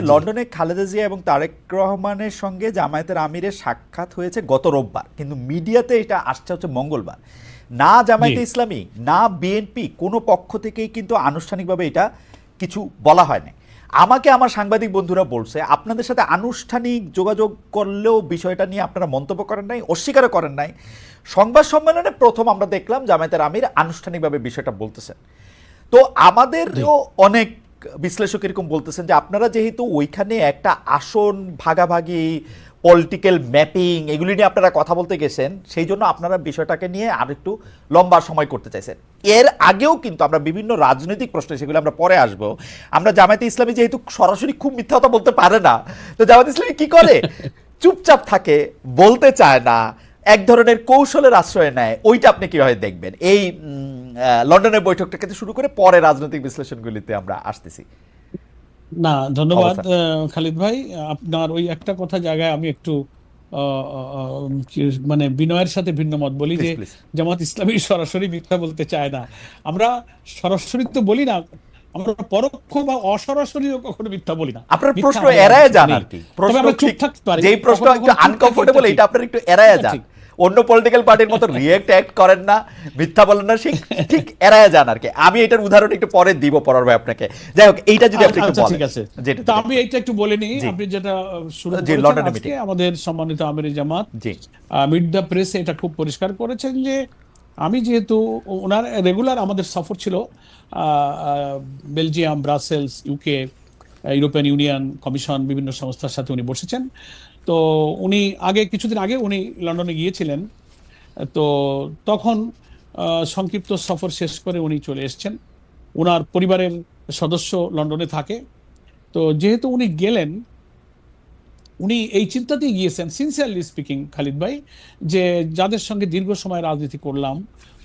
লন্ডনে খালেদা জিয়া এবং তারেক রহমানের সঙ্গে জামায়াতের আমিরের সাক্ষাৎ হয়েছে গত রোববার। কিন্তু মিডিয়াতে এটা আসছে হচ্ছে মঙ্গলবার। না জামায়াতে। ইসলামী না বিএনপি কোনো পক্ষ থেকেই কিন্তু আনুষ্ঠানিকভাবে এটা কিছু বলা হয় না আমাকে আমার সাংবাদিক বন্ধুরা বলছে আপনাদের সাথে আনুষ্ঠানিক যোগাযোগ করলেও বিষয়টা নিয়ে আপনারা মন্তব্য করেন নাই অস্বীকারও করেন নাই। সংবাদ সম্মেলনে প্রথম আমরা দেখলাম জামায়াতের আমির আনুষ্ঠানিকভাবে বিষয়টা বলতেছেন। তো আমাদেরও অনেক বিশ্লেষক এরকম বলতেছেন যে আপনারা যেহেতু ওইখানে একটা আসন ভাগাভাগি পলিটিক্যাল ম্যাপিং এগুলি নিয়ে আপনারা কথা বলতে গেছেন সেই জন্য আপনারা বিষয়টাকে নিয়ে আর একটু লম্বা সময় করতে চাইছেন। এর আগেও কিন্তু আমরা বিভিন্ন রাজনৈতিক প্রশ্নে সেগুলো আমরা পরে আসব আমরা জামায়াতে ইসলামী যেহেতু সরাসরি খুব মিথ্যা কথা বলতে পারে না তো জামায়াতে ইসলামী কি করে? চুপচাপ থাকে বলতে চায় না এক ধরনের কৌশলের আশ্রয় নেয় ওইটা আপনি কীভাবে দেখবেন? এই লন্ডনের বৈঠকটা থেকে শুরু করে পরে রাজনৈতিক বিশ্লেষণগুলিতে আমরা আসতেছি। না ধন্যবাদ খালিদ ভাই। আপনার ওই একটা কথা জায়গায় আমি একটু মানে বিনয়ের সাথে ভিন্ন মত বলি যে. জামাত ইসলামী সরাসরি মিথ্যা বলতে চায় না। আমরা সরাসরি তো বলি না আমরা পরোক্ষ বা অসরাসরিও কখনো মিথ্যা বলি না। আপনার প্রশ্ন এড়ায় যান আর কি। প্রশ্ন ঠিক- থাকতে পারি যেই প্রশ্ন একটু আনকমফোর্টেবল এটা আপনার একটু এড়ায় যান। অন্য পলিটিক্যাল পার্টির মতো রিয়েক্ট অ্যাক্ট করেন না মিথ্যা বলেন না ঠিক ঠিক এড়ায় যান আর কি। আমি এটার উদাহরণ একটু পরে দিব পরার ভাই আপনাকে। যাই হোক এইটা যদি আপনি একটু আচ্ছা বলেন। ঠিক আছে। যেটা তো আমি এইটা একটু বলে নিই। আপনি যেটা শুরু করেছেন আজকে আমাদের সম্মানিত আমির জামাত। জি। মিড দ্য প্রেস এটা খুব পরিষ্কার করেছেন যে আমি যেহেতু ওনার রেগুলার আমাদের সফর ছিল Belgium Brussels UK European Union commission বিভিন্ন সংস্থার সাথে উনি বসেছেন। তো উনি আগে, কিছুদিন আগে উনি লন্ডনে গিয়েছিলেন। তো তখন সংক্ষিপ্ত সফর শেষ করে উনি চলে এসেছেন। ওনার পরিবারের সদস্য লন্ডনে থাকে। তো যেহেতু উনি গেলেন, উনি এই চিন্তাতেই গিয়েছেন সিনসিয়ারলি স্পিকিং খালিদ ভাই, যে যাদের সঙ্গে দীর্ঘ সময় রাজনীতি করলাম,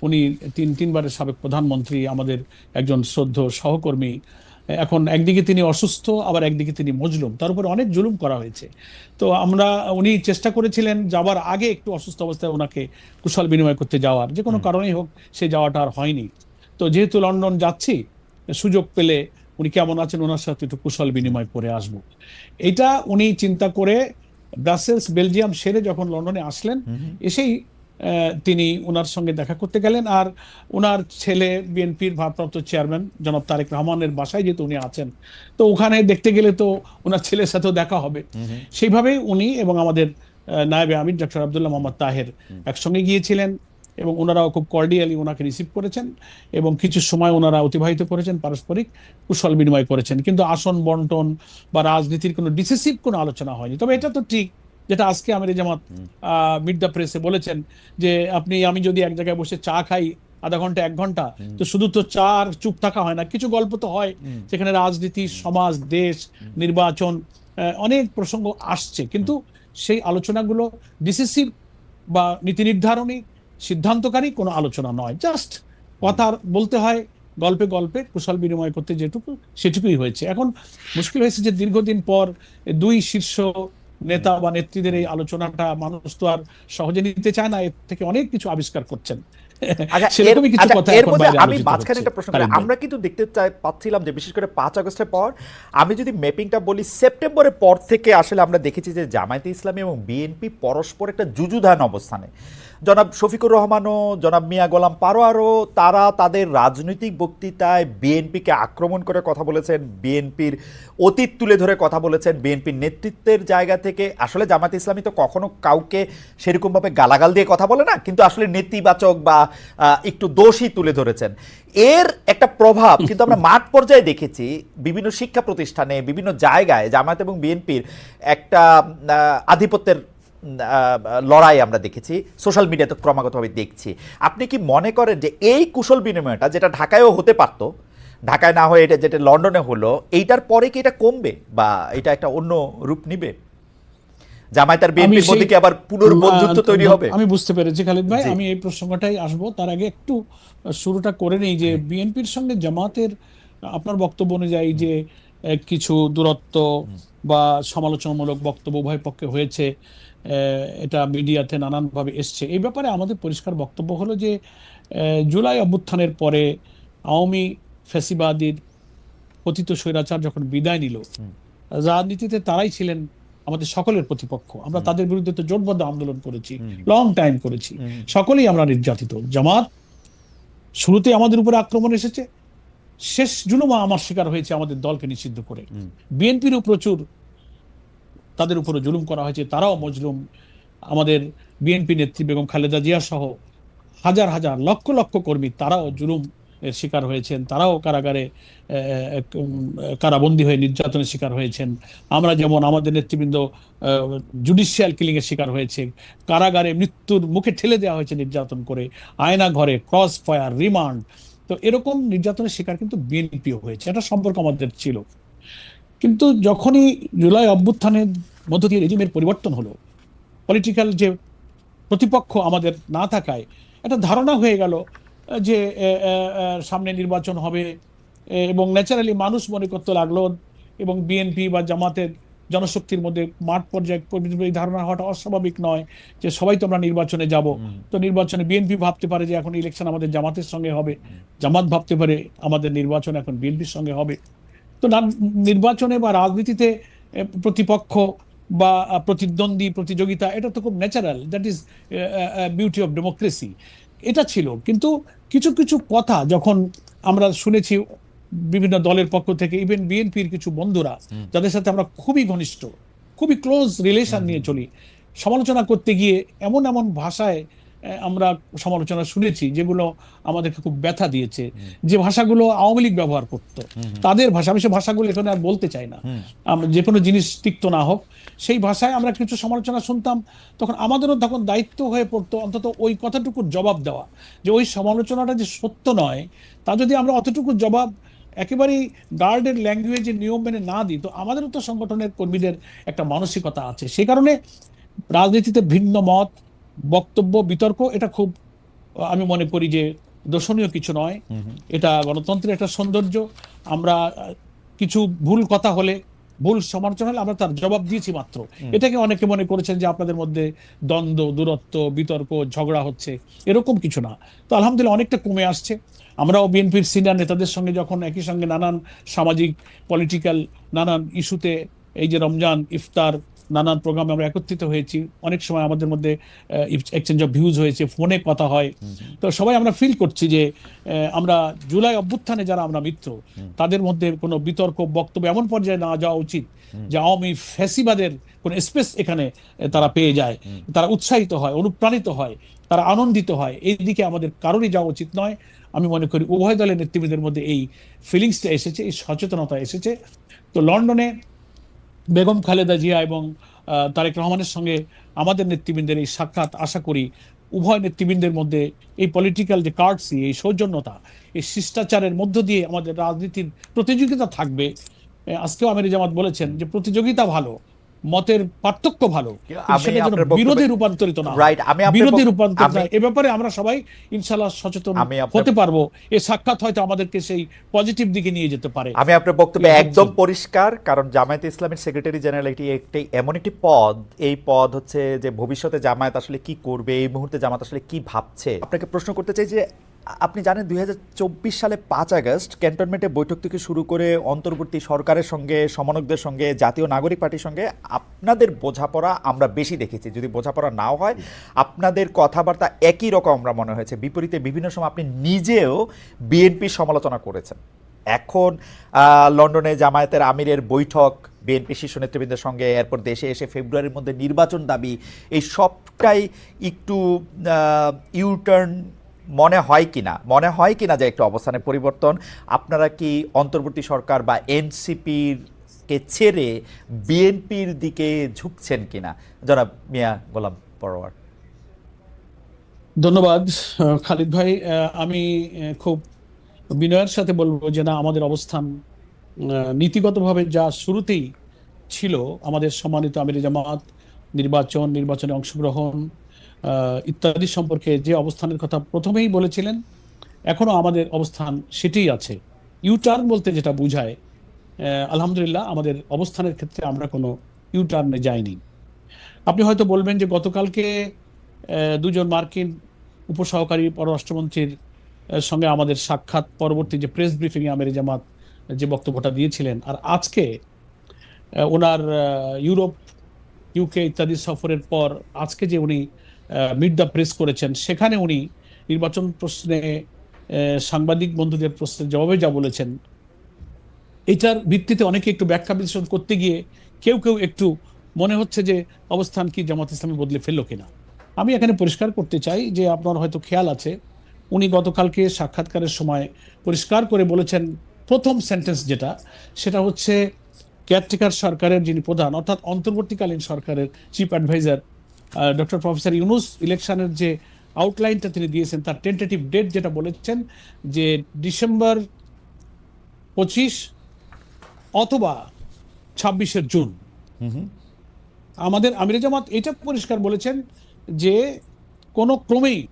উনি তিন, তিনবারের সাবেক প্রধানমন্ত্রী, আমাদের একজন শ্রদ্ধ সহকর্মী এখন একদিকে তিনি অসুস্থ আবার একদিকে তিনি মজলুম। তার উপরে অনেক জুলুম করা হয়েছে। তো আমরা উনি চেষ্টা করেছিলেন যাবার আগে একটু অসুস্থ অবস্থায় ওনাকে কুশল বিনিময় করতে যাওয়ার। যে কোনো কারণেই হোক সে যাওয়াটা আর হয়নি। তো যেহেতু লন্ডন যাচ্ছি সুযোগ পেলে উনি কেমন আছেন ওনার সাথে একটু কুশল বিনিময় করে আসব। এটা উনি চিন্তা করে ব্রাসেলস বেলজিয়াম সেরে যখন লন্ডনে আসলেন এসেই তিনি ওনার সঙ্গে দেখা করতে গেলেন আর ওনার ছেলে বিএনপির ভারপ্রাপ্ত চেয়ারম্যান জনাব তারেক রহমানের বাসায় যেহেতু উনি আছেন। তো ওখানে দেখতে গেলে তো ওনার ছেলের সাথেও দেখা হবে। সেইভাবেই উনি এবং আমাদের নায়েবে আমির ডক্টর আবদুল্লাহ মোহাম্মদ তাহের একসঙ্গে গিয়েছিলেন এবং ওনারাও খুব কর্ডিয়ালি ওনাকে রিসিভ করেছেন এবং কিছু সময় ওনারা অতিবাহিত করেছেন পারস্পরিক কুশল বিনিময় করেছেন। কিন্তু আসন বন্টন বা রাজনীতির কোনো ডিসিসিভ কোনো আলোচনা হয়নি। তবে এটা তো ঠিক যেটা আজকে আমির জামাত মিড দ্য প্রেসে বলেছেন যে আপনি আমি যদি এক জায়গায় বসে চা খাই আধা ঘণ্টা এক ঘণ্টা তো শুধু তো চা আর চুপ থাকা হয় না কিছু গল্প তো হয়। সেখানে রাজনীতি সমাজ দেশ নির্বাচন অনেক প্রসঙ্গ আসছে। কিন্তু সেই আলোচনাগুলো ডিসিসিভ বা নীতি নির্ধারণী সিদ্ধান্তকারী কোনো আলোচনা নয়। জাস্ট কথা বলতে হয় গল্পে গল্পে কুশল বিনিময় করতে যেটুকু সেটুকুই হয়েছে। এখন মুশকিল হয়েছে যে দীর্ঘদিন পর দুই শীর্ষ নেতা বা নেত্রীদের এই আলোচনাটা মানুষ তো আর সহজে নিতে চায় না এর থেকে অনেক কিছু আবিষ্কার করছেন। আচ্ছা কিছু আচ্ছা, আমি মাঝখানে একটা প্রশ্ন করি। আমরা কিন্তু দেখতে চাই পাচ্ছিলাম যে বিশেষ করে পাঁচ আগস্টের পর আমি যদি ম্যাপিংটা বলি সেপ্টেম্বরের পর থেকে আসলে আমরা দেখেছি যে জামায়াতে ইসলামী এবং বিএনপি পরস্পর একটা যুযুধান অবস্থানে। জনাব শফিকুর রহমানও, জনাব মিয়া গোলাম পারোয়ারও, তারা তাদের রাজনৈতিক বক্তৃতায় বিএনপিকে আক্রমণ করে কথা বলেছেন, বিএনপির অতীত তুলে ধরে কথা বলেছেন, বিএনপির নেতৃত্বের জায়গা থেকে। আসলে জামায়াতে ইসলামী তো কখনো কাউকে সেরকমভাবে গালাগাল দিয়ে কথা বলে না, কিন্তু আসলে নেতিবাচক বা একটু দোষই তুলে ধরেছেন। এর একটা প্রভাব কিন্তু আমরা মাঠ পর্যায়ে দেখেছি, বিভিন্ন শিক্ষা প্রতিষ্ঠানে, বিভিন্ন জায়গায় জামায়াত এবং বিএনপির একটা আধিপত্যের লড়াই আমরা দেখেছি সোশ্যাল মিডিয়াতে ক্রমাগতভাবে দেখছি। আপনি কি মনে করেন যে এই কুশল বিনিময়টা যেটা ঢাকায়ও হতে পারতো ঢাকায় না হয়ে এটা যেটা লন্ডনে হলো এইটার পরে কি এটা কমবে বা এটা একটা অন্য রূপ নিবে? জামায়াতার বিএনপির মধ্যে কি আবার পুনর্বন্ধুত্ব তৈরি হবে? আমি বুঝতে পেরেছি খালিদ ভাই। আমি এই প্রসঙ্গটাই আসব। তার আগে একটু শুরুটা করে নেই যে বিএনপির সঙ্গে জামাতের আপনার বক্তব্য অনুযায়ী যে কিছু দূরত্ব বা সমালোচনামূলক বক্তব্য উভয় পক্ষে হয়েছে এটা মিডিয়াতে নানানভাবে এসছে। এই ব্যাপারে আমাদের পরিষ্কার বক্তব্য হলো যে জুলাই অভ্যুত্থানের পরে আওয়ামী ফ্যাসিবাদীর পতিত স্বৈরাচার যখন বিদায় নিল রাজনীতিতে তারাই ছিলেন আমাদের সকলের প্রতিপক্ষ। আমরা তাদের বিরুদ্ধে তো জোটবদ্ধ আন্দোলন করেছি লং টাইম করেছি। সকলেই আমরা নির্যাতিত। জামাত শুরুতে আমাদের উপরে আক্রমণ এসেছে। শেষ জুলুমা আমার শিকার হয়েছে আমাদের দলকে নিষিদ্ধ করে। বিএনপিরও প্রচুর তাদের উপরে জুলুম করা হয়েছে, তারাও মজলুম। আমাদের বিএনপি নেত্রী বেগম খালেদা জিয়া সহ হাজার হাজার লক্ষ লক্ষ কর্মী, তারাও জুলুম শিকার হয়েছেন, তারাও কারাগারে কারাবন্দী হয়ে নির্যাতনের শিকার হয়েছেন। আমরা যেমন আমাদের নেতৃবৃন্দ জুডিশিয়াল কিলিং এর শিকার হয়েছে, কারাগারে মৃত্যুর মুখে ঠেলে দেওয়া হয়েছে নির্যাতন করে, আয়না ঘরে ক্রস ফায়ার রিমান্ড তো এরকম নির্যাতনের শিকার কিন্তু বিএনপিও হয়েছে, এটা সম্পর্ক আমাদের ছিল। কিন্তু যখনই জুলাই অভ্যুত্থানের মধ্য দিয়ে রেজিমের পরিবর্তন হলো। পলিটিক্যাল যে প্রতিপক্ষ আমাদের না থাকায় একটা ধারণা হয়ে গেল যে সামনে নির্বাচন হবে এবং ন্যাচারালি মানুষ মনে করতে লাগল এবং বিএনপি বা জামাতের জনশক্তির মধ্যে মাঠ পর্যায়ে ধারণা হওয়াটা অস্বাভাবিক নয় যে সবাই তো আমরা নির্বাচনে যাব। তো নির্বাচনে বিএনপি ভাবতে পারে যে এখন ইলেকশন আমাদের জামাতের সঙ্গে হবে। জামাত ভাবতে পারে আমাদের নির্বাচন এখন বিএনপির সঙ্গে হবে। তো নির্বাচনে বা রাজনীতিতে প্রতিপক্ষ বা প্রতিদ্বন্দ্বী প্রতিযোগিতা এটা তো খুব natural that is beauty of democracy এটা ছিল কিন্তু কিছু কিছু কথা যখন আমরা শুনেছি বিভিন্ন দলের পক্ষ থেকে ইভেন বিএনপির কিছু বন্ধুরা যাদের সাথে আমরা খুবই ঘনিষ্ঠ খুবই ক্লোজ রিলেশন নিয়ে চলি সমালোচনা করতে গিয়ে এমন এমন ভাষায় আমরা সমালোচনা শুনেছি যেগুলো আমাদেরকে খুব ব্যথা দিয়েছে। যে ভাষাগুলো আওয়ামী লীগ ব্যবহার করত। তাদের ভাষা আমি সে ভাষাগুলো এখানে আর বলতে চাই না। আম- যে কোনো জিনিস তিক্ত না হোক সেই ভাষায় আমরা কিছু সমালোচনা শুনতাম তখন আমাদেরও তখন দায়িত্ব হয়ে পড়তো অন্তত ওই কথাটুকুর জবাব দেওয়া। যে ওই সমালোচনাটা যে সত্য নয় তা যদি আমরা অতটুকু জবাব একেবারেই গার্ডের ল্যাঙ্গুয়েজের নিয়ম মেনে না দিই তো আমাদেরও তো সংগঠনের কর্মীদের একটা মানসিকতা আছে। সেই কারণে রাজনীতিতে ভিন্ন মত বক্তব্য বিতর্ক এটা খুব আমি মনে করি যে দর্শনীয় কিছু নয়। এটা গণতন্ত্রের একটা সৌন্দর্য। আমরা কিছু ভুল কথা হলে ভুল সমালোচনা হলে আমরা তার জবাব দিয়েছি মাত্র। এটাকে অনেকে মনে করেছেন যে আপনাদের মধ্যে দ্বন্দ্ব দূরত্ব বিতর্ক ঝগড়া হচ্ছে এরকম কিছু না। তো আলহামদুলিল্লাহ অনেকটা কমে আসছে। আমরাও বিএনপির সিনিয়র নেতাদের সঙ্গে যখন একই সঙ্গে নানান সামাজিক পলিটিক্যাল নানান ইস্যুতে এই যে রমজান ইফতার নানান প্রোগ্রামে আমরা একত্রিত হয়েছি। অনেক সময় আমাদের মধ্যে এক্সচেঞ্জ অফ ভিউজ হয়েছে ফোনে কথা হয়। তো সবাই আমরা ফিল করছি যে আমরা জুলাই অভ্যুত্থানে যারা আমরা মিত্র তাদের মধ্যে কোনো বিতর্ক বক্তব্য এমন পর্যায়ে না যাওয়া উচিত যে আওয়ামী ফ্যাসিবাদের কোনো স্পেস এখানে তারা পেয়ে যায়। তারা উৎসাহিত হয় অনুপ্রাণিত হয় তারা আনন্দিত হয়। এই দিকে আমাদের কারোরই যাওয়া উচিত নয়। আমি মনে করি উভয় দলের নেতৃবৃন্দের মধ্যে এই ফিলিংসটা এসেছে এই সচেতনতা এসেছে। তো লন্ডনে বেগম খালেদা জিয়া এবং তারেক রহমানের সঙ্গে আমাদের নেতৃবৃন্দের এই সাক্ষাৎ আশা করি উভয় নেতৃবৃন্দের মধ্যে এই পলিটিক্যাল যে কার্ডসি এই সৌজন্যতা, এই শিষ্টাচারের মধ্য দিয়ে আমাদের রাজনীতির প্রতিযোগিতা থাকবে। আজকেও আমির জামাত বলেছেন যে প্রতিযোগিতা ভালো মতের পার্থক্য ভালো বিরোধে রূপান্তরিত না বিরোধে রূপান্তরিত এ ব্যাপারে আমরা সবাই ইনশাল্লাহ সচেতন হতে পারব। এই সাক্ষাৎ হয়তো আমাদেরকে সেই পজিটিভ দিকে নিয়ে যেতে পারে। আমি আপনার বক্তব্যে একদম পরিষ্কার কারণ জামায়াতে ইসলামের সেক্রেটারি জেনারেল এটি একটি এমন একটি পদ এই পদ হচ্ছে যে ভবিষ্যতে জামায়াত আসলে কি করবে এই মুহূর্তে জামায়াত আসলে কি ভাবছে? আপনাকে প্রশ্ন করতে চাই যে আপনি জানেন দু হাজার চব্বিশ সালে পাঁচ আগস্ট ক্যান্টনমেন্টে বৈঠক থেকে শুরু করে অন্তর্বর্তী সরকারের সঙ্গে সমানকদের সঙ্গে, জাতীয় নাগরিক পার্টির সঙ্গে আপনাদের বোঝাপড়া আমরা বেশি দেখেছি। যদি বোঝাপড়া নাও হয়, আপনাদের কথাবার্তা একই রকম আমরা মনে হয়েছে। বিপরীতে বিভিন্ন সময় আপনি নিজেও বিএনপির সমালোচনা করেছেন। এখন লন্ডনে জামায়াতের আমিরের বৈঠক, বিএনপি শীর্ষ নেতৃবৃন্দের সঙ্গে, এরপর দেশে এসে ফেব্রুয়ারির মধ্যে নির্বাচন দাবি, এই সবটাই একটু ইউটার্ন মনে হয় কিনা? মনে হয় কিনা যে একটু অবস্থানের পরিবর্তন? আপনারা কি অন্তর্বর্তী সরকার বা এনসিপির কে ছেড়ে বিএনপির দিকে ঝুঁকছেন কিনা? জনাব মিয়া গোলাম পরোয়ার। ধন্যবাদ খালিদ ভাই। আমি খুব বিনয়ের সাথে বলব যে না, আমাদের অবস্থান নীতিগতভাবে যা শুরুতেই ছিল, আমাদের সম্মানিত আমির জামাত নির্বাচন, নির্বাচনে অংশগ্রহণ ইত্যাদি সম্পর্কে যে অবস্থানের কথা প্রথমেই বলেছিলেন, এখনও আমাদের অবস্থান সেটাই আছে। ইউটার্ন বলতে যেটা বোঝায় আলহামদুলিল্লাহ আমাদের অবস্থানের ক্ষেত্রে আমরা কোনো ইউটার্নে যাইনি। আপনি হয়তো বলবেন যে গতকালকে দুজন মার্কিন উপসহকারী পররাষ্ট্রমন্ত্রীর সঙ্গে আমাদের সাক্ষাৎ পরবর্তী যে প্রেস ব্রিফিংয়ে আমের জামাত যে বক্তব্যটা দিয়েছিলেন, আর আজকে ওনার ইউরোপ ইউকে ইত্যাদি সফরের পর আজকে যে উনি মিট দ্য প্রেস করেছেন। সেখানে উনি নির্বাচন প্রশ্নে সাংবাদিক বন্ধুদের প্রশ্নের জবাবে যা বলেছেন, এটার ভিত্তিতে অনেকে একটু ব্যাখ্যা বিশ্লেষণ করতে গিয়ে কেউ কেউ একটু মনে হচ্ছে যে অবস্থান কি জামাত ইসলামী বদলে ফেলল কিনা। আমি এখানে পরিষ্কার করতে চাই যে আপনার হয়তো খেয়াল আছে, উনি গতকালকে সাক্ষাৎকারের সময় পরিষ্কার করে বলেছেন, প্রথম সেন্টেন্স যেটা, সেটা হচ্ছে কেয়ারটেকার সরকারের যিনি প্রধান, অর্থাৎ অন্তর্বর্তীকালীন সরকারের chief adviser doctor professor Yunus ইলেকশনের যে আউটলাইনটা তিনি দিয়েছেন তার টেন্টেটিভ ডেট যেটা বলেছেন যে ডিসেম্বর পঁচিশ অথবা ছাব্বিশে জুন। আমাদের আমির জামাত এটা পরিষ্কার বলেছেন যে কোনো ক্রমেই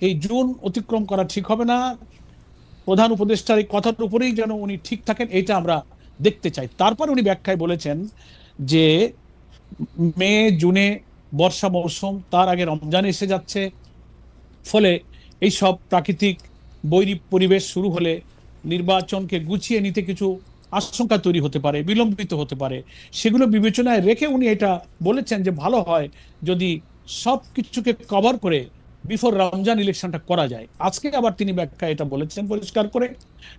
এই জুন অতিক্রম করা ঠিক হবে না। প্রধান উপদেষ্টার এই কথার উপরেই যেন উনি ঠিক থাকেন এটা আমরা দেখতে চাই। তারপর উনি ব্যাখ্যায় বলেছেন যে মে জুনে বর্ষা মৌসুম তার আগে রমজান এসে যাচ্ছে। ফলে এই সব প্রাকৃতিক বৈরী পরিবেশ শুরু হলে নির্বাচনকে গুছিয়ে নিতে কিছু আশঙ্কা তৈরি হতে পারে, বিলম্বিত হতে পারে। সেগুলো বিবেচনায় রেখে উনি এটা বলেছেন যে ভালো হয় যদি সব কিছুকে কভার করে বিফোর রমজান ইলেকশনটা করা যায়। আজকে আবার তিনি ব্যাখ্যা এটা বলেছেন পরিষ্কার করে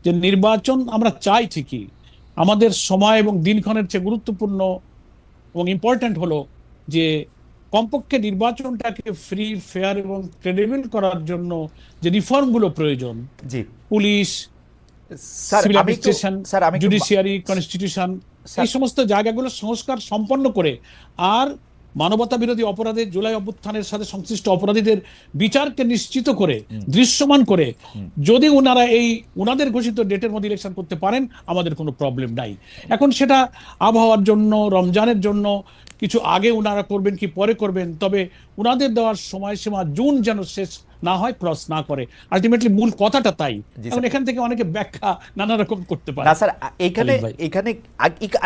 যে নির্বাচন আমরা চাই ঠিকই, আমাদের সময় এবং দিনক্ষণের চেয়ে গুরুত্বপূর্ণ এবং ইম্পর্ট্যান্ট হলো যে কমপক্ষে নির্বাচনটাকে ফ্রি ফেয়ার এবং ক্রেডিবল করার জন্য যে রিফর্মগুলো প্রয়োজন জি। পুলিশ জুডিশিয়ারি কনস্টিটিউশন এই সমস্ত জায়গাগুলো সংস্কার সম্পন্ন করে আর মানবতা বিরোধী অপরাধের জুলাই অভ্যুত্থানের সাথে সংশ্লিষ্ট অপরাধীদের বিচারকে নিশ্চিত করে দৃশ্যমান করে যদি ওনারা এই ওনাদের ঘোষিত ডেটের মধ্যে ইলেকশন করতে পারেন আমাদের কোনো প্রবলেম নাই। এখন সেটা আবহাওয়ার জন্য রমজানের জন্য কিছু আগে ওনারা করবেন কি পরে করবেন তবে ওনাদের দেওয়ার সময়সীমা জুন যেন শেষ না হয় ক্রস না করে। আলটিমেটলি মূল কথাটা তাই। জি, এখন এখান থেকে অনেকে ব্যাখ্যা নানা রকম করতে পারে। না স্যার এখানে এখানে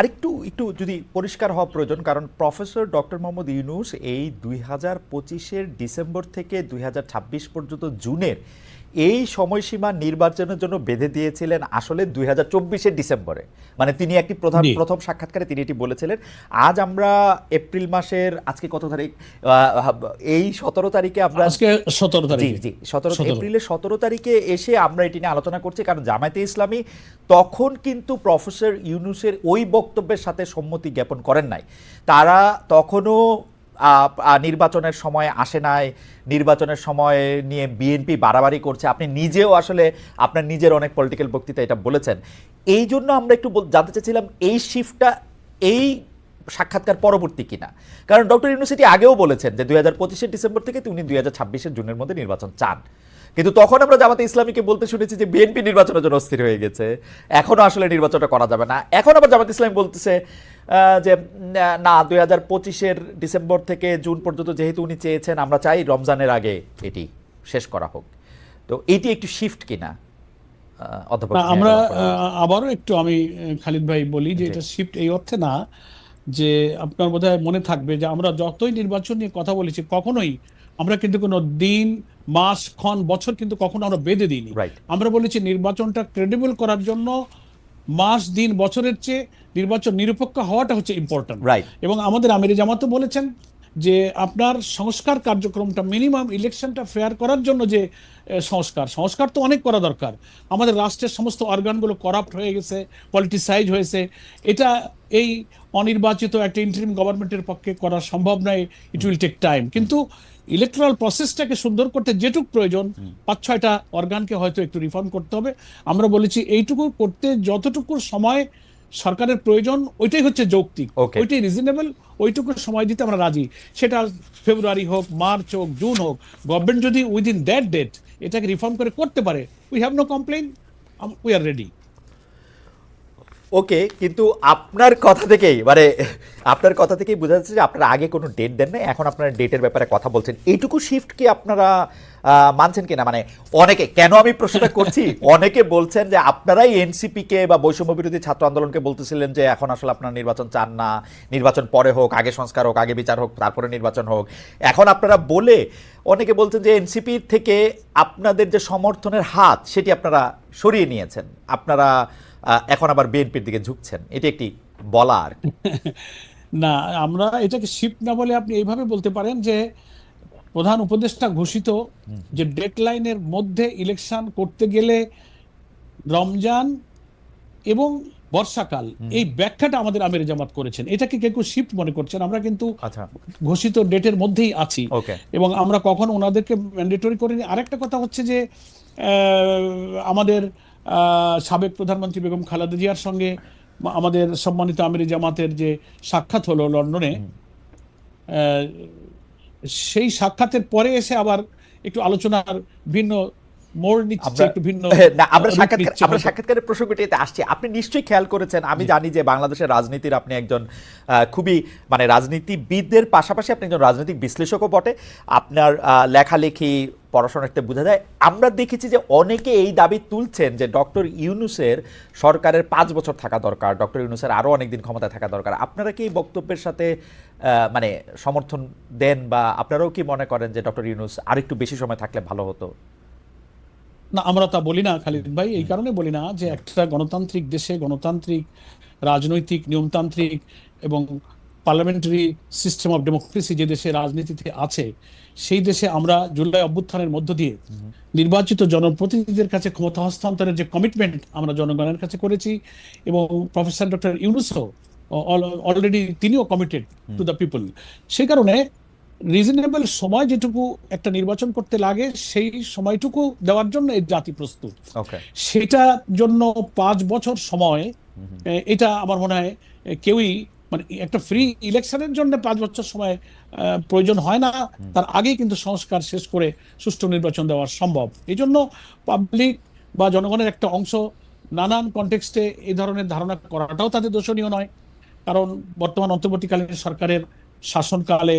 আরেকটু একটু যদি পরিষ্কার হওয়া প্রয়োজন কারণ প্রফেসর ডক্টর মোহাম্মদ ইউনুস এই দুই হাজার পঁচিশের ডিসেম্বর থেকে দুই হাজার ছাব্বিশ পর্যন্ত জুনের এই সময়সীমা নির্বাচনের জন্য বেঁধে দিয়েছিলেন আসলে দুই হাজার ডিসেম্বরে। মানে তিনি একটি প্রধান প্রথম সাক্ষাৎকারে তিনি এটি বলেছিলেন। আজ আমরা এপ্রিল মাসের আজকে কত তারিখ? এই সতেরো তারিখে আমরা আজকে সতেরো তারিখে। জি সতেরো এপ্রিলের সতেরো তারিখে এসে আমরা এটি নিয়ে আলোচনা করছি কারণ জামায়াতে ইসলামী তখন কিন্তু প্রফেসর ইউনুসের ওই বক্তব্যের সাথে সম্মতি জ্ঞাপন করেন নাই। তারা তখনও নির্বাচনের সময় আসে নাই, নির্বাচনের সময় নিয়ে বিএনপি বাড়াবাড়ি করছে। আপনি নিজেও আসলে আপনার নিজের অনেক পলিটিক্যাল বক্তৃতা এটা বলেছেন। এই জন্য আমরা একটু জানতে চাইছিলাম এই শিফটটা এই সাক্ষাৎকার পরবর্তী কিনা? কারণ ডক্টর ইউনিভার্সিটি আগেও বলেছেন যে দুই হাজার পঁচিশের ডিসেম্বর থেকে তিনি দুই হাজার জুনের মধ্যে নির্বাচন চান। কিন্তু তখন আমরা জামাতে ইসলামীকে বলতে শুনেছি যে বিএনপি নির্বাচনের জন্য অস্থির হয়ে গেছে। এখনও আসলে নির্বাচনটা করা যাবে না। এখন আবার জামাত ইসলামী বলতেছে যে না দুই হাজার পঁচিশের ডিসেম্বর থেকে জুন পর্যন্ত যেহেতু উনি চেয়েছেন আমরা চাই রমজানের আগে এটি শেষ করা হোক। তো এটি একটু শিফট কিনা? আমরা আবারও একটু আমি খালিদ ভাই বলি যে এটা শিফট এই অর্থে না। যে আপনার বোধহয় মনে থাকবে যে আমরা যতই নির্বাচন নিয়ে কথা বলেছি কখনোই আমরা কিন্তু কোনো দিন মাস ক্ষণ বছর কিন্তু কখনো আমরা বেঁধে দিইনি. আমরা বলেছি নির্বাচনটা ক্রেডিবল করার জন্য মাস দিন বছরের চেয়ে নির্বাচন নিরপেক্ষ হওয়াটা হচ্ছে ইম্পর্টেন্ট. এবং আমাদের আমির জামাতও বলেছেন যে আপনার সংস্কার কার্যক্রমটা মিনিমাম ইলেকশনটা ফেয়ার করার জন্য যে সংস্কার। সংস্কার তো অনেক করা দরকার। আমাদের রাষ্ট্রের সমস্ত অর্গানগুলো করাপ্ট হয়ে গেছে পলিটিসাইজ হয়েছে। এটা এই অনির্বাচিত একটা ইন্টারিম গভর্নমেন্টের পক্ষে করা সম্ভব নয়। ইট উইল টেক টাইম কিন্তু ইলেকট্রাল প্রসেসটাকে সুন্দর করতে যেটুক প্রয়োজন পাঁচ ছয়টা অর্গানকে হয়তো একটু রিফর্ম করতে হবে। আমরা বলেছি এইটুকু করতে যতটুকু সময় সরকারের প্রয়োজন ওইটাই হচ্ছে যৌক্তিক. ওইটাই রিজনেবল ওইটুকু সময় দিতে আমরা রাজি। সেটা ফেব্রুয়ারি হোক মার্চ হোক জুন হোক গভর্নমেন্ট যদি উইদিন দ্যাট ডেট এটাকে রিফর্ম করে করতে পারে we have no complain we are ready okay কিন্তু আপনার কথা থেকেই মানে আপনার কথা থেকেই বোঝা যাচ্ছে যে আপনারা আগে কোনো ডেট দেন নাই এখন আপনারা ডেটের ব্যাপারে কথা বলছেন। এইটুকু শিফট কি আপনারা মানছেন কিনা? মানে অনেকে, কেন আমি প্রশ্নটা করছি? অনেকে বলছেন যে আপনারাই এনসিপি কে বা বৈষম্য বিরোধী ছাত্র আন্দোলনকে বলতেছিলেন যে এখন আসলে আপনারা নির্বাচন চান না, নির্বাচন পরে হোক, আগে সংস্কার হোক, আগে বিচার হোক, তারপরে নির্বাচন হোক। এখন আপনারা বলে অনেকে বলছেন যে এনসিপি থেকে আপনাদের যে সমর্থনের হাত, সেটি আপনারা সরিয়ে নিয়েছেন। আপনারা এখন আবার বিএনপির দিকে ঝুঁকছেন। এটি একটি বলার না, আমরা এটাকে শিফট না বলে আপনি এইভাবে বলতে পারেন যে প্রধান উপদেষ্টা ঘোষিত যে ডেডলাইনের মধ্যে ইলেকশন করতে গেলে রমজান এবং বর্ষাকাল এই ব্যাখ্যাটা আমাদের আমির জামাত করেছেন। এটাকে কেউ কেউ শিফট মনে করছেন। আমরা কিন্তু আচ্ছা। ঘোষিত ডেটের মধ্যেই আছি। এবং আমরা কখন ওনাদেরকে ম্যান্ডেটরি করিনি। আরেকটা কথা হচ্ছে যে আমাদের সাবেক প্রধানমন্ত্রী বেগম খালেদা জিয়ার সঙ্গে আমাদের সম্মানিত আমির জামাতের যে সাক্ষাৎ হলো লন্ডনে সেই সাক্ষাতের পরে এসে আবার একটু আলোচনার ভিন্ন মোড় নিচ্ছে আমরা একটু ভিন্ন না আমরা রূপ সাক্ষাৎকার নিচ্ছে আমরা সাক্ষাৎকারের প্রসঙ্গটিতে আসছি। আপনি নিশ্চয়ই খেয়াল করেছেন আমি জানি যে বাংলাদেশের রাজনীতির আপনি একজন খুবই মানে রাজনীতিবিদদের পাশাপাশি আপনি একজন রাজনৈতিক বিশ্লেষকও বটে। আপনার লেখালেখি পড়াশোনাতে বোঝা যায়। আমরা দেখেছি যে অনেকে এই দাবি তুলছেন যে ডক্টর ইউনুসের সরকারের পাঁচ বছর থাকা দরকার ডক্টর ইউনুসের আরও অনেক দিন ক্ষমতায় থাকা দরকার। আপনারা কি এই বক্তব্যের সাথে আহ, মানে সমর্থন দেন বা আপনারাও কি মনে করেন যে ডক্টর ইউনুস আরেকটু বেশি সময় থাকলে ভালো হতো? না আমরা তা বলি না খালিদ ভাই এই কারণে বলি না যে একটা গণতান্ত্রিক দেশে গণতান্ত্রিক রাজনৈতিক নিয়মতান্ত্রিক এবং পার্লামেন্টারি সিস্টেম অফ ডেমোক্রেসি যে দেশে রাজনীতিতে আছে সেই দেশে আমরা জুলাই অভ্যুত্থানের মধ্য দিয়ে নির্বাচিত জনপ্রতিনিধিদের কাছে ক্ষমতা হস্তান্তরের যে কমিটমেন্ট আমরা জনগণের কাছে করেছি এবং প্রফেসর ডক্টর ইউনুসও অলরেডি তিনিও কমিটেড টু দ্য পিপল সেই কারণে রিজনেবল সময় যেটুকু একটা নির্বাচন করতে লাগে সেই সময়টুকু দেওয়ার জন্য এই জাতি প্রস্তুত। সেটার জন্য পাঁচ বছর সময় এটা আমার মনে হয় কেউই মানে একটা ফ্রি ইলেকশনের জন্য পাঁচ বছর সময় প্রয়োজন হয় না। তার আগেই কিন্তু সংস্কার শেষ করে সুষ্ঠু নির্বাচন দেওয়া সম্ভব। এই জন্য পাবলিক বা জনগণের একটা অংশ নানান কনটেক্সটে এই ধরনের ধারণা করাটাও তাদের দোষণীয় নয়। কারণ বর্তমান অন্তর্বর্তীকালীন সরকারের শাসনকালে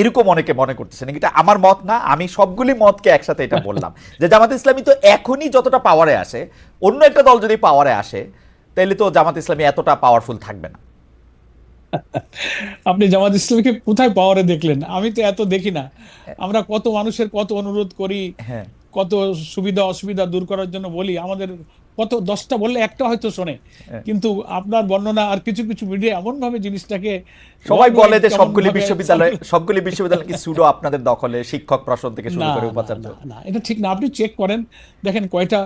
এরকম অনেকে মনে করতেছেন এটা আমার মত না আমি সবগুলি মতকে একসাথে এটা বললাম। যে জামাত ইসলামী তো এখনই যতটা পাওয়ারে আসে অন্য একটা দল যদি পাওয়ারে আসে তাহলে তো জামাত ইসলামী এতটা পাওয়ারফুল থাকবে না। আপনি জামাত ইসলামীকে কোথায় পাওয়ারে দেখলেন? আমি তো এত দেখি না। আমরা কত মানুষের কত অনুরোধ করি হ্যাঁ। কত সুবিধা অসুবিধা দূর করার জন্য বলি আমাদের কত দশটা বললে একটা হয়তো শোনে। হ্যাঁ। কিন্তু আপনার বর্ণনা আর কিছু কিছু মিডিয়া এমন ভাবে জিনিসটাকে সবাই বলে যে সবগুলি বিশ্ববিদ্যালয় সবগুলি বিশ্ববিদ্যালয় কি সুডো আপনাদের দখলে শিক্ষক প্রশ্ন থেকে শুরু করে উপাচার্য? না, না এটা ঠিক না। আপনি চেক করেন। দেখেন কয়টা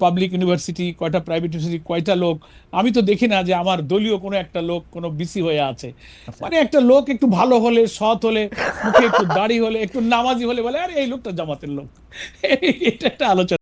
পাবলিক ইউনিভার্সিটি কয়টা প্রাইভেট ইউনিভার্সিটি কয়টা লোক। আমি তো দেখি না যে আমার দলীয় কোনো একটা লোক কোনো বিসি হয়ে আছে। মানে একটা লোক একটু ভালো হলে সৎ হলে মুখে একটু দাড়ি হলে একটু নামাজি হলে বলে আরে এই লোকটা জামাতের লোক। এটা একটা আলোচনা।